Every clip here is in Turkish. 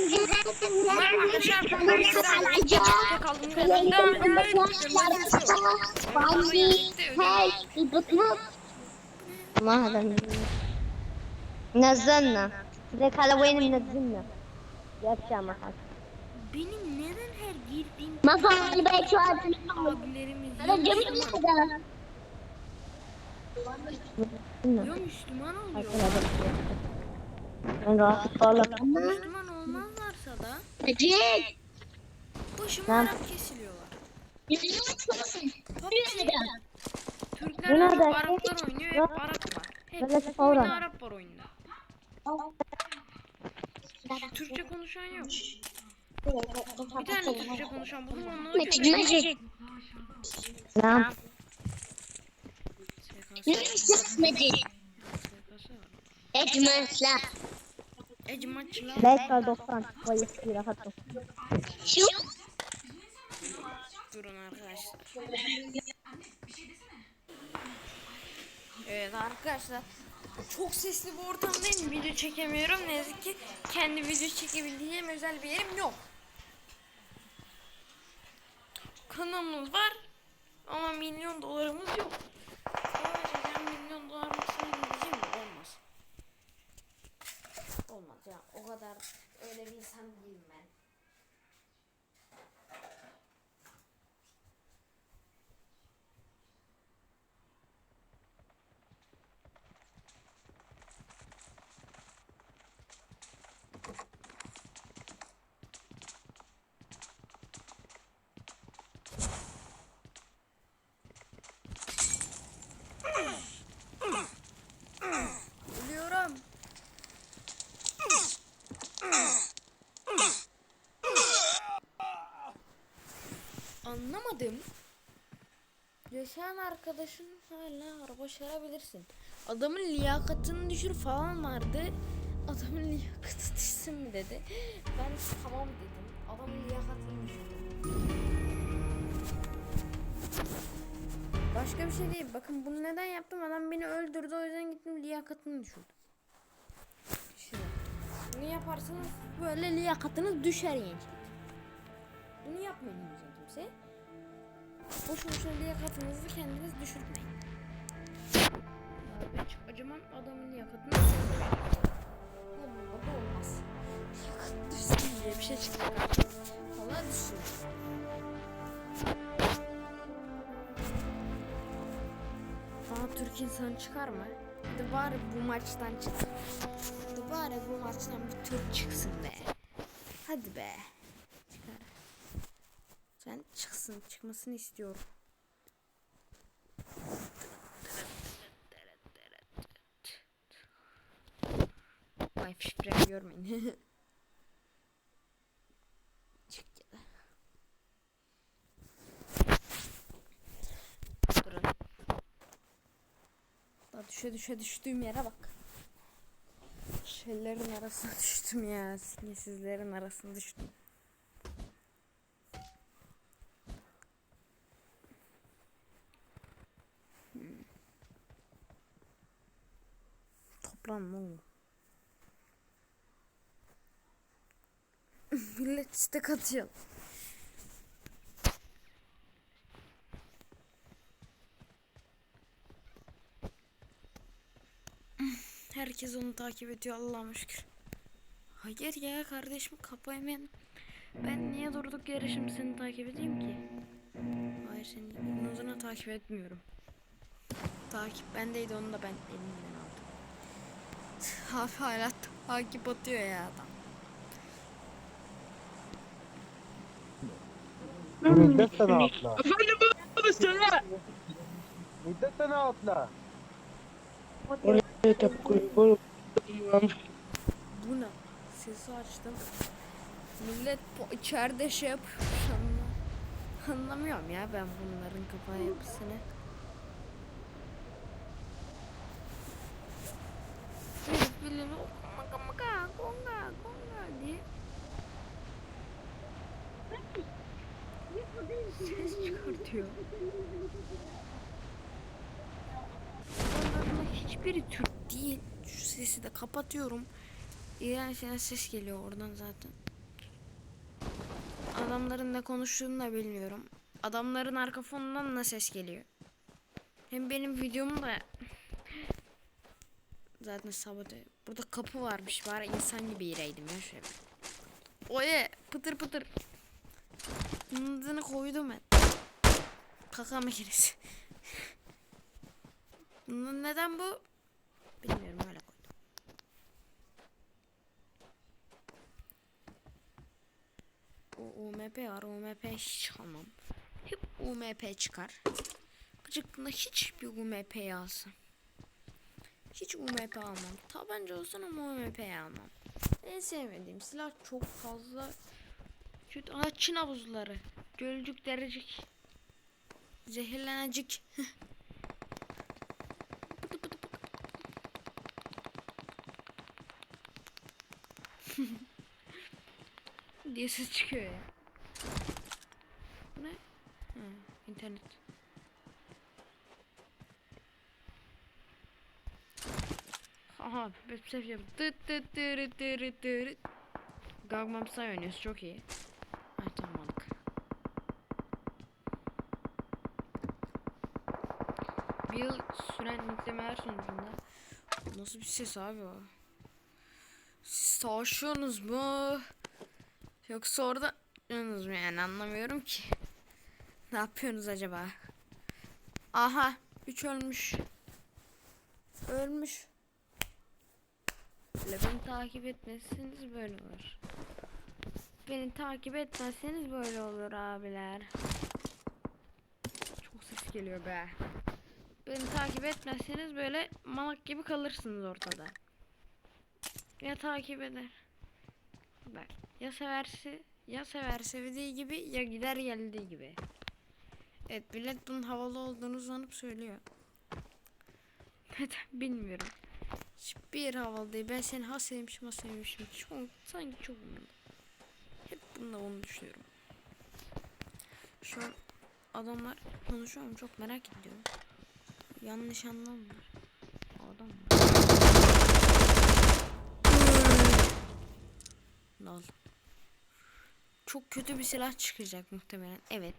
Umarım arkadaşlar bu bizden geçikte kaldığımız yerden devam ediyoruz. ما هذا نزلنا ذيك على وين منزلنا يا معك Benim neden her girdiğim ما قال بيت شوال abilerimiz هذا ya جميل Müslüman, هذا ya Müslüman oluyor. من راح طالع Ecek. Boşuma Lan. Arap kesiliyorlar. Yüzünü açmasın. Bir neden. Türkler Buna da- Araplar oynuyor hep Arap var. Hep Böyle oyunu sonra. Arap var oyunda. Türkçe konuşan yok. Bir tane Türkçe konuşan buldum onunla oynuyor. Ecek. Lan. SKS Yüzünü açmasın. SKS var. Ecmesler. 5 var 90. Bayık bir rahat ol. Durun arkadaşlar. Evet arkadaşlar. Çok sesli bir ortamdayım. Video çekemiyorum. Ne yazık ki kendi video çekebildiğim özel bir yerim yok. Kanalımız var ama milyon dolarımız yok. Sadece milyon dolarımız kadar öyle bir insan değilim ben. Anlamadım. Yaşayan arkadaşın hala başarabilirsin. Adamın liyakatını düşür falan vardı. Adamın liyakatı düşsün mü dedi. Ben tamam dedim. Adamın liyakatını düşürdüm. Başka bir şey değil. Bakın bunu neden yaptım? Adam beni öldürdü. O yüzden gittim liyakatını düşürdüm. Şimdi bunu yaparsanız böyle liyakatınız düşer yani. Bunu yapmayın diyeceğim kimse. Boş boşuna liyakatınızı kendiniz düşürmeyin. Hiç acımam adamın düşürmeyin. Olmaz da olmaz. Liyakat düşsün diye bir şey çıktı. Valla düşsün. Daha Türk insan çıkar mı? Hadi bari bu maçtan çık. Hadi bari bu maçtan bir Türk çıksın be. Hadi be. Sen çıksın. Çıkmasını istiyorum. Vay şifremi görmeyin. Çık ya. Durun. Daha düşe düşe düştüğüm yere bak. Şeylerin arasına düştüm ya. Singesizlerin arasına düştüm. İstek atıyor. Herkes onu takip ediyor Allah'a şükür. Hayır ya kardeşim kapayım ben. Ben niye durduk yere şimdi seni takip edeyim ki? Hayır seni uzuna takip etmiyorum. Takip bendeydi onu da ben elimden aldım. Abi hala takip atıyor ya adam. Müddet sana hmm. atla. Efendim baba söyle. Müddet sana atla. Oraya tap koy. Bu ne? Sesi açtım. Millet bu içeride şey yapıyor. Anlamıyorum ya ben bunların kafa yapısını. Bilmiyorum. Ses çıkartıyor. Onların hiçbiri Türk değil. Şu sesi de kapatıyorum. İğrenç ses geliyor oradan zaten. Adamların ne konuştuğunu da bilmiyorum. Adamların arka fonundan da ses geliyor. Hem benim videomu da zaten sabote. Burada kapı varmış. Bari insan gibi gireydim ya şöyle. Oye pıtır pıtır. Bunun adını koydum ben. Kaka makinesi. Bunun neden bu? Bilmiyorum öyle koydum. O UMP var. UMP hiç almam. Hep UMP çıkar. Gıcıklığında hiç bir UMP alsın. Hiç UMP almam. Tabanca olsun ama UMP almam. En sevmediğim silah çok fazla Aa Çin havuzları. Gölcük derecik. Zehirlenecek. diye ses çıkıyor ya. Ne? Ha, internet. Aha, ses yapıyor. Tıt tıt tırıt tırıt tırıt. Gangnam Style oynuyoruz, çok iyi. Nasıl bir ses abi o? Savaşıyorsunuz mu? Yoksa orada yalnız mı yani anlamıyorum ki. Ne yapıyorsunuz acaba? Aha, üç ölmüş. Ölmüş. Böyle beni takip etmezseniz böyle olur. Beni takip etmezseniz böyle olur abiler. Çok ses geliyor be. Beni takip etmezseniz böyle malak gibi kalırsınız ortada. Ya takip eder. Bak ya severse ya sever sevdiği gibi ya gider geldiği gibi. Evet millet bunun havalı olduğunu sanıp söylüyor. Neden bilmiyorum. Hiçbir havalı değil. Ben seni ha sevmişim ha sevmişim. Çok, sanki çok umurumda. Hep bunda onu düşünüyorum. Şu an adamlar konuşuyor mu çok merak ediyorum. Yanlış anlama. Adam? Lol. Çok kötü bir silah çıkacak muhtemelen. Evet.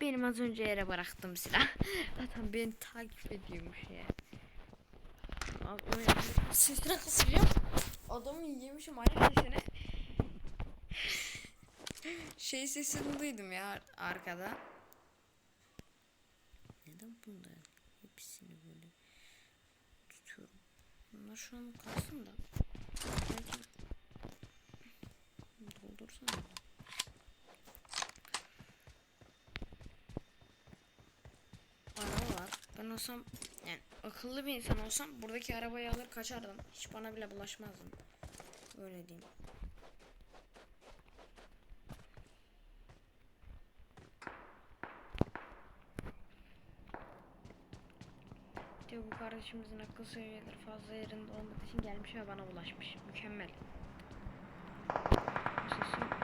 Benim az önce yere bıraktığım silah. Zaten beni takip ediyormuş ya. Sesine kısacağım. Adamı yemişim ayak sesine. şey sesini duydum ya ar- arkada. Neden bunda hepsini böyle tutuyorum? Bunlar şu an kalsın da. Belki doldursana. Araba var. Ben olsam yani akıllı bir insan olsam buradaki arabayı alır kaçardım. Hiç bana bile bulaşmazdım. Öyle diyeyim. Diyor bu kardeşimizin akıl seviyeleri fazla yerinde olmadığı için gelmiş ve bana bulaşmış. Mükemmel. Ses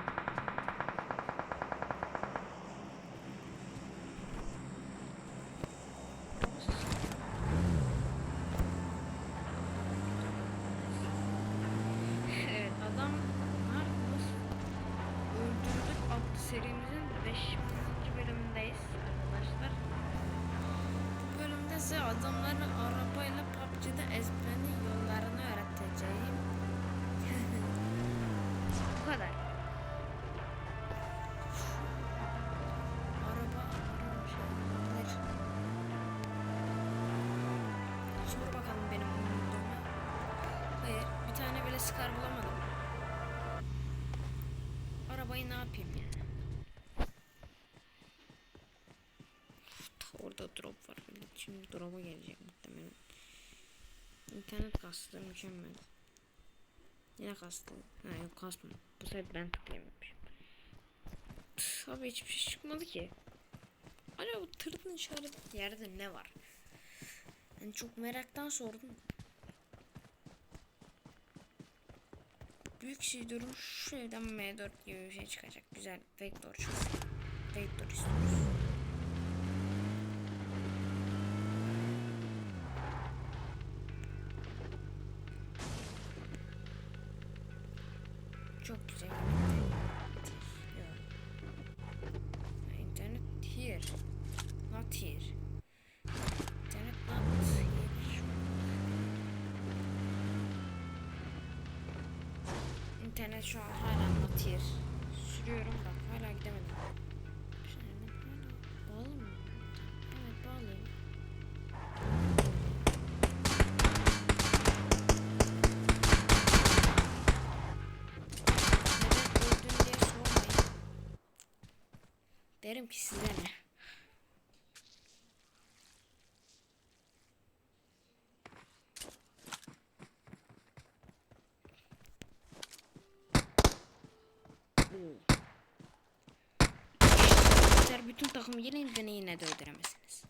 Arabayı ne yapayım yani? Orada drop var. Şimdi drop'a gelecek muhtemelen. İnternet kastı mükemmel. Yine kastı. Ha yok kasmadı. Bu sefer ben tıklayamamışım. Abi hiçbir şey çıkmadı ki. Acaba bu tırın işareti yerde ne var? Yani çok meraktan sordum. Büyük şey durum şu evden M4 gibi bir şey çıkacak. Güzel. Vector çıksın. Vector istiyoruz. Evet şu an hala Natir. Sürüyorum bak hala gidemedim. Bağlı mı? Evet bağlıyım. Derim ki size bütün takım gelin beni yine de öldüremezsiniz.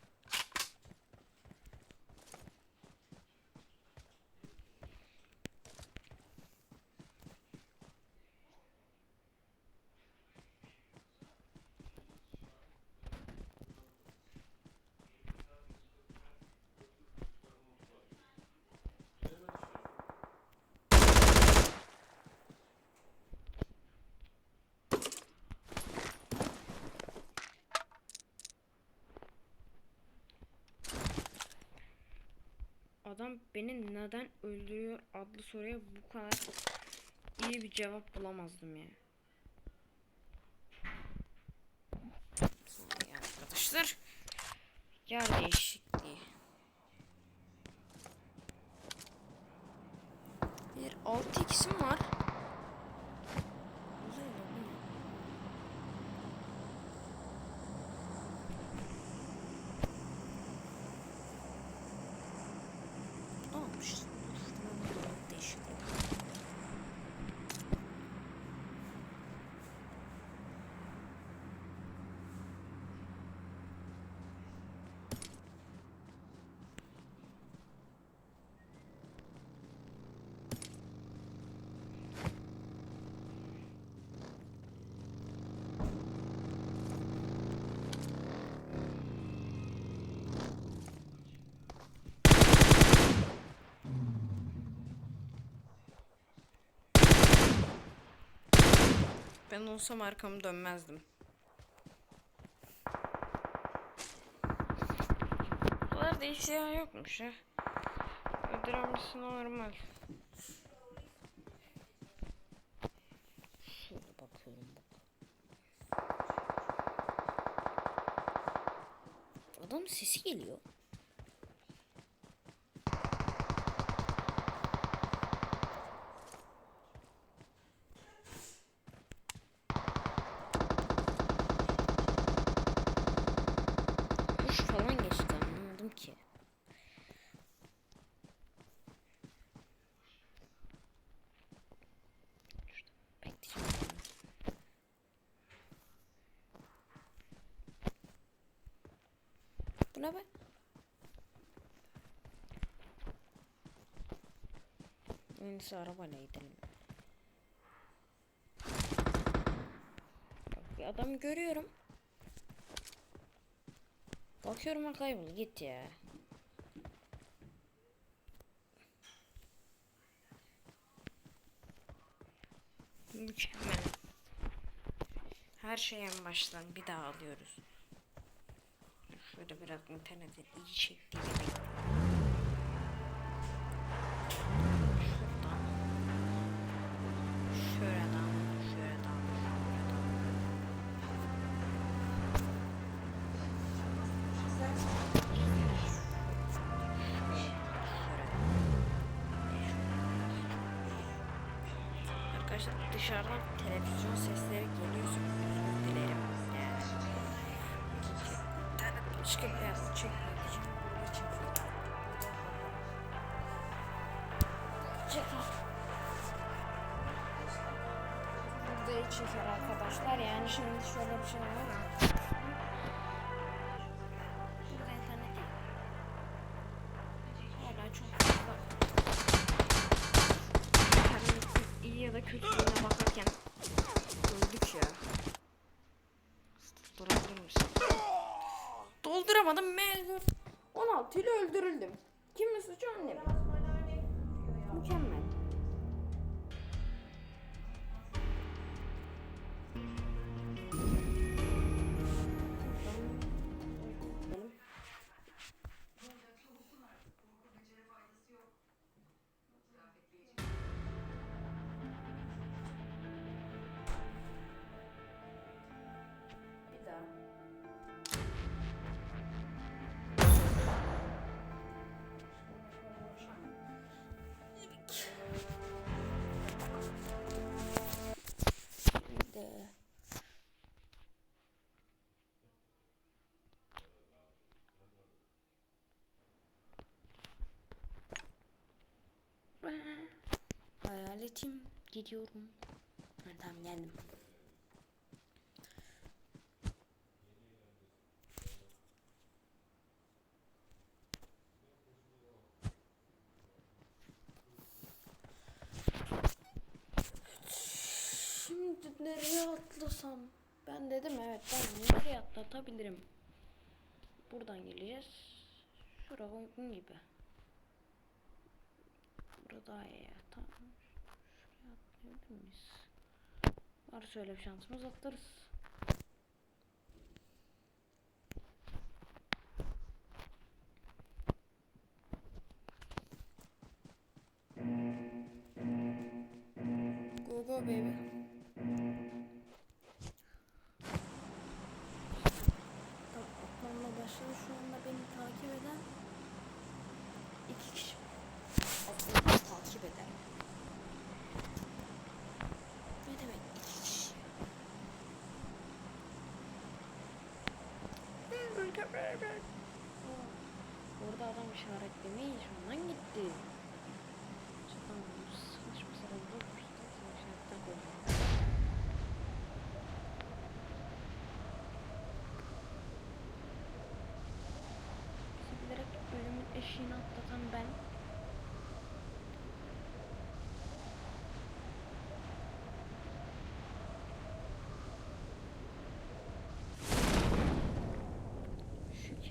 Adam beni neden öldürüyor adlı soruya bu kadar iyi bir cevap bulamazdım ya. Arkadaşlar. Yer değişikliği. Bir 6 x'im var. Güzel de bu ne? Ne olmuş? Değişik. Ben olsam arkamı dönmezdim. Bu kadar da ihtiyaç yokmuş ya. Öldüremesi normal. Şöyle bakıyorum bak. Adam sesi geliyor. Kuş falan geçti anlamadım ki. Şurada bekleyeceğim. Bu ne be? En iyisi arabayla gidelim. Bir adam görüyorum. Bakıyorum ha kaybol git ya. Mükemmel. Her şey en baştan bir daha alıyoruz. Şöyle biraz internetin iyi çektiğini bekliyorum. Şuradan. Şuradan. Dışarıdan televizyon sesleri geliyorsa özür dilerim. Yani. Başka bir yerde çekmek arkadaşlar. Yani şimdi şöyle bir şey var. Tuvaletim gidiyorum. Ha, tamam geldim. Şimdi nereye atlasam? Ben dedim evet ben nereye atlatabilirim? Buradan geleceğiz. Şura uygun gibi. Burada daha iyi. Tamam. Şuraya atlayabilir miyiz? Varsa öyle bir şansımız atlarız. Go go baby. Başladı. Şu anda beni takip eden iki kişi. Atlamı takip eder. Ne demek iki kişi? Orada adam işaretlemeyi şundan gitti.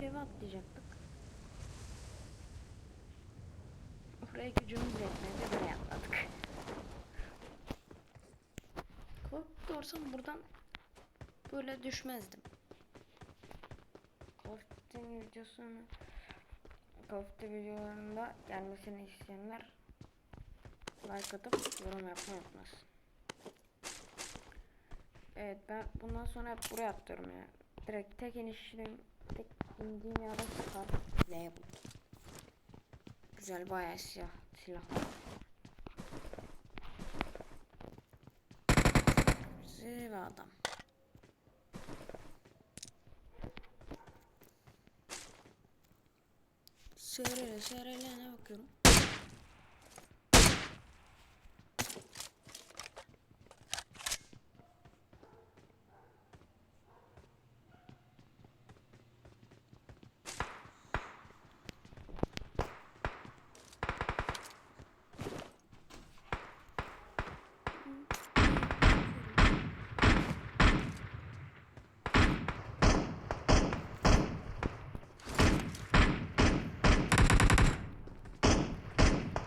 Şu keve atlayacaktık. Oraya gücümüz yetmedi buraya atladık. Korkuyorsam buradan böyle düşmezdim. Korktuğum videosunu Kofte videolarında gelmesini isteyenler like atıp yorum yapmayı unutmasın. Evet ben bundan sonra hep buraya atlıyorum ya. Direkt tek inişim, tek indiğim yerde sıkar. L bu. Güzel bayağı silah, silah. Zirve adam. Sırayla sırayla ne bakıyorum?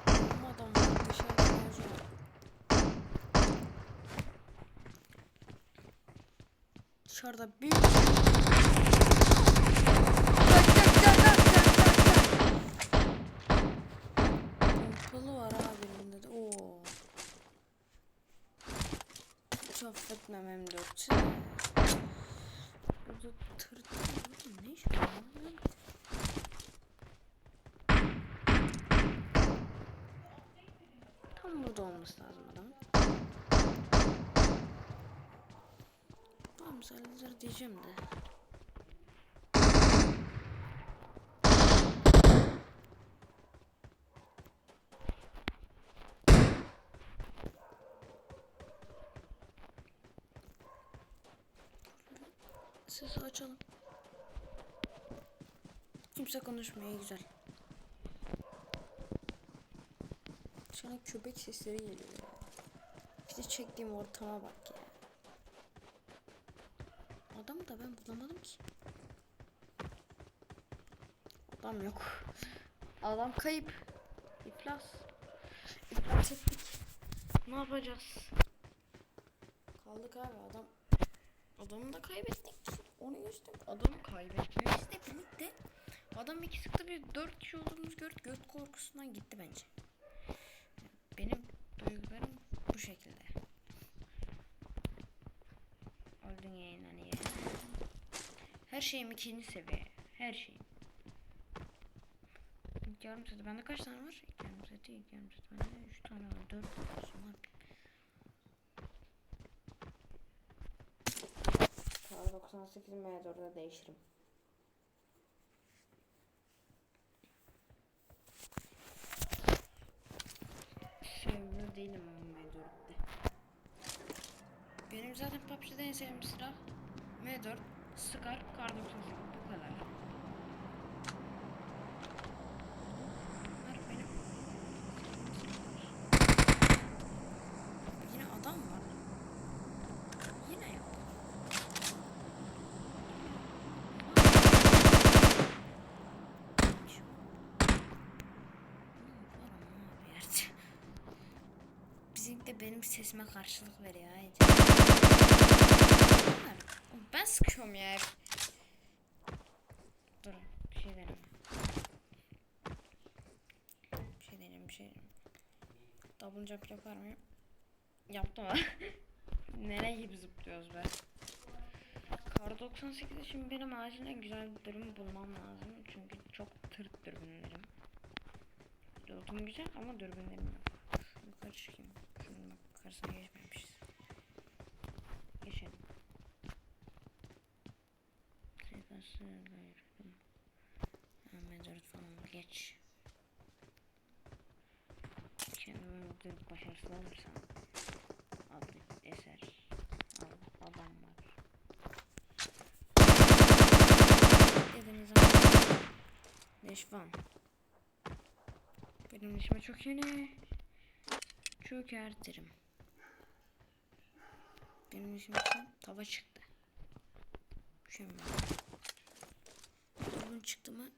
Ama adam var, dışarıda mevzu var. Dışarıda büyük Pompalı var abi elimde de. Oo. Hiç affetmem M4'ü. Burada tır tır ne iş var? Tam burada olması lazım saldır diyeceğim de. Sesi açalım. Kimse konuşmuyor güzel. Şu an köpek sesleri geliyor. Bir de çektiğim ortama bak bulamadım ki. Adam yok. Adam kayıp. İflas. İflas ettik. Ne yapacağız? Kaldık abi adam. Adamı da kaybettik. Onu geçtim. Adamı kaybetmemizle birlikte adam iki sıktı bir dört kişi olduğumuzu gördük. Göt korkusundan gitti bence. Benim duygularım bu şekilde. Öldün yayından iyi. Her şeyim ikinci seviye. Her şeyim. İlk yarım seti. Bende kaç tane var? İlk yarım seti, ilk yarım seti. Bende üç tane var. Dört var. Sonra Kar 98 M4'e değişirim. Sevimli değilim ama ben. Benim zaten PUBG'de en sevdiğim silah M4, Scar, Kar 98 bu kadar. Bunlar benim Yine adam var. Yine yok. Şu- Hmm, var ama bir yerde. Bizim de benim sesime karşılık veriyor. Haydi. Ben sıkıyorum ya. hep. Dur bir şey deneyim. Bir şey deneyim bir şey deneyim. Double jump yapar mıyım? Yaptım ha. Nereye gibi zıplıyoruz be. Kar 98'de şimdi benim acilen güzel bir bölüm bulmam lazım. Çünkü çok tırt dürbünlerim. Lotum güzel ama dürbünlerim yok. Yukarı çıkayım. Şunun karşısına geçmemişiz. Hemen dört falan geç. Kendime bir başarısız olursam adlı eser al, adam var. Dediğiniz zaman Neşvan. Benim işime çok yeni. Çok ertirim. Benim işim tava çıktı. Şimdi. Bunun çıktı mı?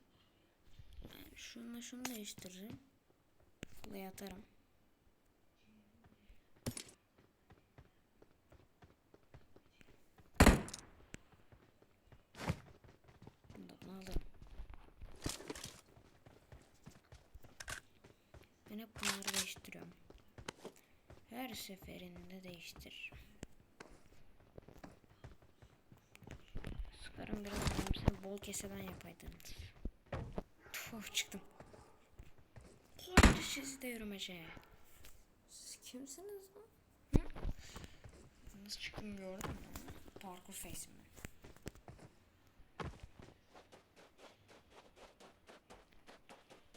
Ben Şununla şunu değiştiririm. Buraya atarım. Alırım. Ben hep bunları değiştiriyorum. Her seferinde değiştiririm. Sıkarım biraz benim sen bol keseden yapaydınız. Tuhaf çıktım. Koca sizi de yürümece. Siz kimsiniz lan? Hı? Nasıl çıktım gördün mü? Parkur ben.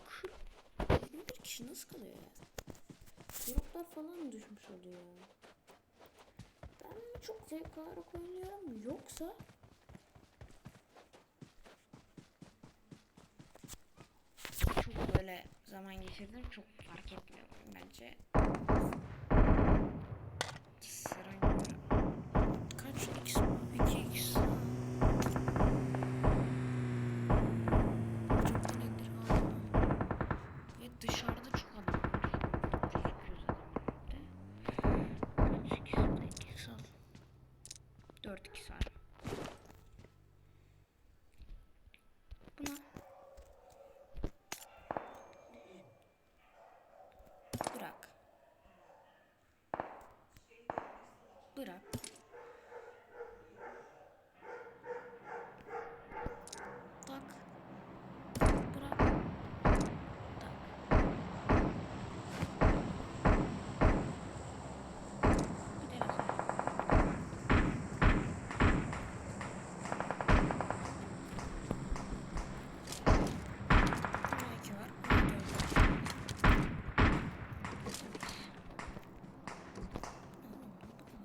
Kırk- 21 kişi nasıl kalıyor ya? Gruplar falan mı düşmüş oluyor? Ben mi çok zevk alarak oynuyorum yoksa çok böyle zaman geçirdim çok fark etmiyorum bence. Sıra göre. Kaç x mi? 2 x. Çok da nedir aldım. Ve dışarıda çok adam var. Gözüküyor zaten önümde. Kaç x? 2 x al. 4 x var. Buna Bırak. Bırak. Tak. Bırak. Tak. Gidelim. Burada iki var. burada dört var.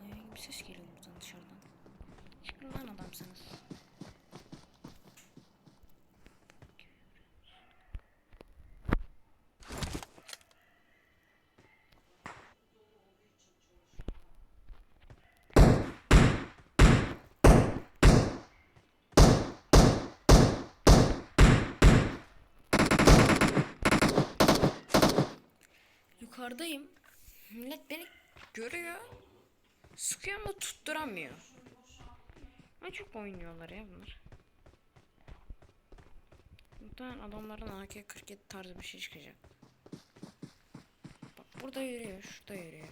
Bayağı gibi ses geliyor buradan dışarıdan. Lan adamsınız. Yukarıdayım. Millet beni görüyor. Sıkıyor ama tutturamıyor. Ama çok oynuyorlar ya bunlar. Muhtemelen adamların AK-47 tarzı bir şey çıkacak. Bak burada yürüyor, şurada yürüyor.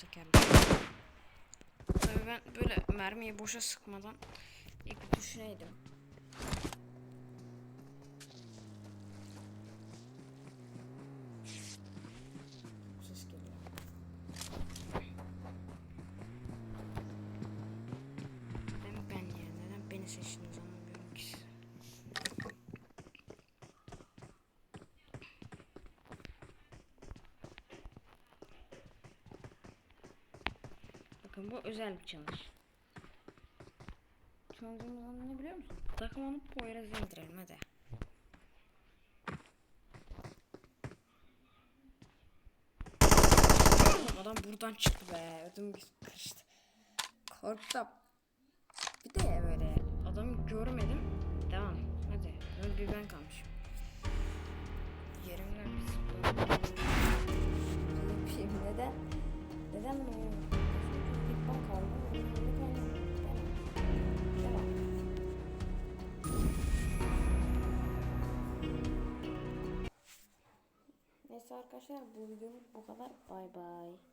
sıken. Tabii ben böyle mermiyi boşa sıkmadan ilk düşüneydim. Bakın bu özel bir challenge. Challenge'ımız ne biliyor musun? Takım alıp Poyraz'ı indirelim hadi. Adam buradan çıktı be. Ödüm karıştı. Korktum. Bir de böyle adamı görmedim. Devam. Hadi. Öyle bir ben kalmışım. Yerimden bir. Yapayım. Neden? Neden bunu Neyse arkadaşlar bu videomuz bu kadar. Bay bay.